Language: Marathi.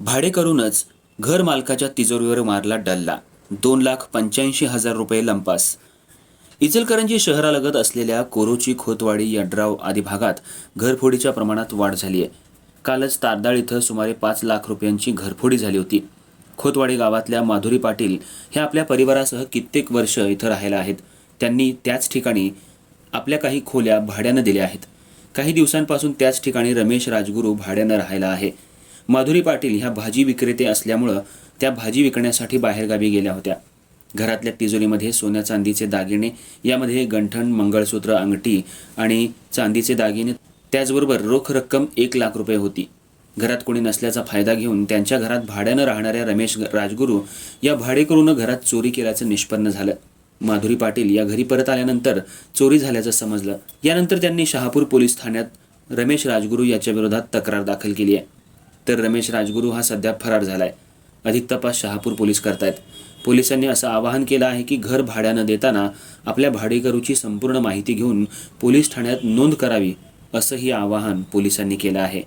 भाडे करूनच घर मालकाच्या तिजोरीवर मारला डल्ला. दोन लाख पंच्याऐंशी हजार रुपये लंपास. इचलकरंजी शहरालगत असलेल्या कोरोची खोतवाडी यड्राव आदी भागात घरफोडीच्या प्रमाणात वाढ झाली आहे कालच तारदाळ इथं सुमारे पाच लाख रुपयांची घरफोडी झाली होती. खोतवाडी गावातल्या माधुरी पाटील ह्या आपल्या परिवारासह कित्येक वर्ष इथं राहायला आहेत. त्यांनी त्याच ठिकाणी आपल्या काही खोल्या भाड्यानं दिल्या आहेत. काही दिवसांपासून त्याच ठिकाणी रमेश राजगुरू भाड्यानं राहायला आहे. माधुरी पाटील ह्या भाजी विक्रेते असल्यामुळं त्या भाजी विकण्यासाठी बाहेरगावी गेल्या होत्या. घरातल्या तिजोरीमध्ये सोन्या चांदीचे दागिने यामध्ये गंठण मंगळसूत्र अंगठी आणि चांदीचे दागिने त्याचबरोबर रोख रक्कम एक लाख रुपये होती. घरात कोणी नसल्याचा फायदा घेऊन त्यांच्या घरात भाड्यानं राहणाऱ्या रमेश राजगुरू या भाडेकरूनं घरात चोरी केल्याचं निष्पन्न झालं. माधुरी पाटील या घरी परत आल्यानंतर चोरी झाल्याचं समजलं. यानंतर त्यांनी शहापूर पोलीस ठाण्यात रमेश राजगुरू याच्या विरोधात तक्रार दाखल केली आहे. तर रमेश राजगुरू हा सध्या फरार झालाय. अधिक तपास शहापूर पोलीस करतायत. पोलिसांनी असं आवाहन केलं आहे की घर भाड्यानं देताना आपल्या भाडेकरूची संपूर्ण माहिती घेऊन पोलीस ठाण्यात नोंद करावी असंही आवाहन पोलिसांनी केलं आहे.